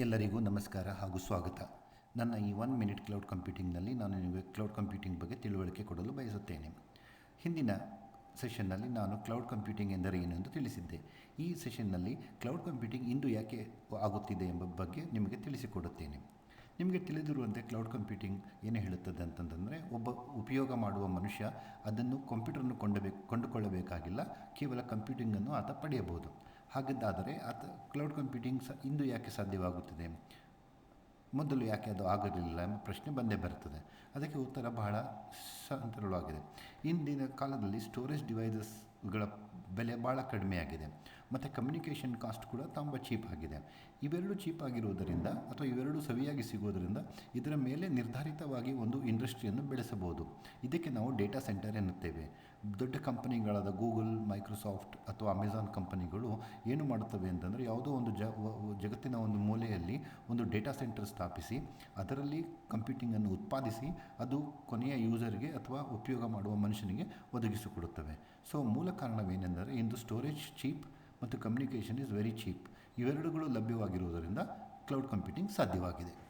ಎಲ್ಲರಿಗೂ ನಮಸ್ಕಾರ ಹಾಗೂ ಸ್ವಾಗತ. ನನ್ನ ಈ ಒನ್ ಮಿನಿಟ್ ಕ್ಲೌಡ್ ಕಂಪ್ಯೂಟಿಂಗ್ನಲ್ಲಿ ನಾನು ನಿಮಗೆ ಕ್ಲೌಡ್ ಕಂಪ್ಯೂಟಿಂಗ್ ಬಗ್ಗೆ ತಿಳುವಳಿಕೆ ಕೊಡಲು ಬಯಸುತ್ತೇನೆ. ಹಿಂದಿನ ಸೆಷನ್ನಲ್ಲಿ ನಾನು ಕ್ಲೌಡ್ ಕಂಪ್ಯೂಟಿಂಗ್ ಎಂದರೆ ಏನು ಎಂದು ತಿಳಿಸಿದ್ದೆ. ಈ ಸೆಷನ್ನಲ್ಲಿ ಕ್ಲೌಡ್ ಕಂಪ್ಯೂಟಿಂಗ್ ಇಂದು ಯಾಕೆ ಆಗುತ್ತಿದೆ ಎಂಬ ಬಗ್ಗೆ ನಿಮಗೆ ತಿಳಿಸಿಕೊಡುತ್ತೇನೆ. ನಿಮಗೆ ತಿಳಿದಿರುವಂತೆ ಕ್ಲೌಡ್ ಕಂಪ್ಯೂಟಿಂಗ್ ಏನು ಹೇಳುತ್ತದೆ ಅಂತಂದರೆ, ಒಬ್ಬ ಉಪಯೋಗ ಮಾಡುವ ಮನುಷ್ಯ ಅದನ್ನು ಕಂಪ್ಯೂಟರನ್ನು ಕೊಂಡಬೇಕು, ಕೊಂಡುಕೊಳ್ಳಬೇಕಾಗಿಲ್ಲ, ಕೇವಲ ಕಂಪ್ಯೂಟಿಂಗನ್ನು ಆತ ಪಡೆಯಬಹುದು. ಹಾಗಿದ್ದಾದರೆ ಆತ ಕ್ಲೌಡ್ ಕಂಪ್ಯೂಟಿಂಗ್ ಸ ಇಂದು ಯಾಕೆ ಸಾಧ್ಯವಾಗುತ್ತಿದೆ? ಮೊದಲು ಯಾಕೆ ಅದು ಆಗಲಿಲ್ಲ ಎಂಬ ಪ್ರಶ್ನೆ ಬಂದೇ ಬರ್ತದೆ ಅದಕ್ಕೆ ಉತ್ತರ ಬಹಳ ಸಂತರವಾಗಿದೆ ಇಂದಿನ ಕಾಲದಲ್ಲಿ ಸ್ಟೋರೇಜ್ ಡಿವೈಸಸ್ಗಳ ಬೆಲೆ ಭಾಳ ಕಡಿಮೆಯಾಗಿದೆ. ಮತ್ತು ಕಮ್ಯುನಿಕೇಷನ್ ಕಾಸ್ಟ್ ಕೂಡ ತುಂಬ ಚೀಪ್ ಆಗಿದೆ. ಇವೆರಡು ಚೀಪ್ ಆಗಿರುವುದರಿಂದ ಅಥವಾ ಇವೆರಡು ಸವಿಯಾಗಿ ಸಿಗುವುದರಿಂದ ಇದರ ಮೇಲೆ ನಿರ್ಧಾರಿತವಾಗಿ ಒಂದು ಇಂಡಸ್ಟ್ರಿಯನ್ನು ಬೆಳೆಸಬಹುದು. ಇದಕ್ಕೆ ನಾವು ಡೇಟಾ ಸೆಂಟರ್ ಎನ್ನುತ್ತೇವೆ. ದೊಡ್ಡ ಕಂಪನಿಗಳಾದ ಗೂಗಲ್, ಮೈಕ್ರೋಸಾಫ್ಟ್ ಅಥವಾ ಅಮೆಜಾನ್ ಕಂಪನಿಗಳು ಏನು ಮಾಡುತ್ತವೆ ಅಂತಂದರೆ ಯಾವುದೋ ಒಂದು ಜ ಜಗತ್ತಿನ ಒಂದು ಮೂಲೆಯಲ್ಲಿ ಒಂದು ಡೇಟಾ ಸೆಂಟರ್ ಸ್ಥಾಪಿಸಿ, ಅದರಲ್ಲಿ ಕಂಪ್ಯೂಟಿಂಗನ್ನು ಉತ್ಪಾದಿಸಿ, ಅದು ಕೊನೆಯ ಯೂಸರ್ಗೆ ಅಥವಾ ಉಪಯೋಗ ಮಾಡುವ ಮನುಷ್ಯನಿಗೆ ಒದಗಿಸಿಕೊಡುತ್ತವೆ. ಸೊ, ಮೂಲ ಕಾರಣವೇನೆಂದರೆ ಇಂದು ಸ್ಟೋರೇಜ್ ಚೀಪ್ ಮತ್ತು ಕಮ್ಯುನಿಕೇಷನ್ ಈಸ್ ವೆರಿ ಚೀಪ್. ಇವೆರಡುಗಳು ಲಭ್ಯವಾಗಿರುವುದರಿಂದ ಕ್ಲೌಡ್ ಕಂಪ್ಯೂಟಿಂಗ್ ಸಾಧ್ಯವಾಗಿದೆ.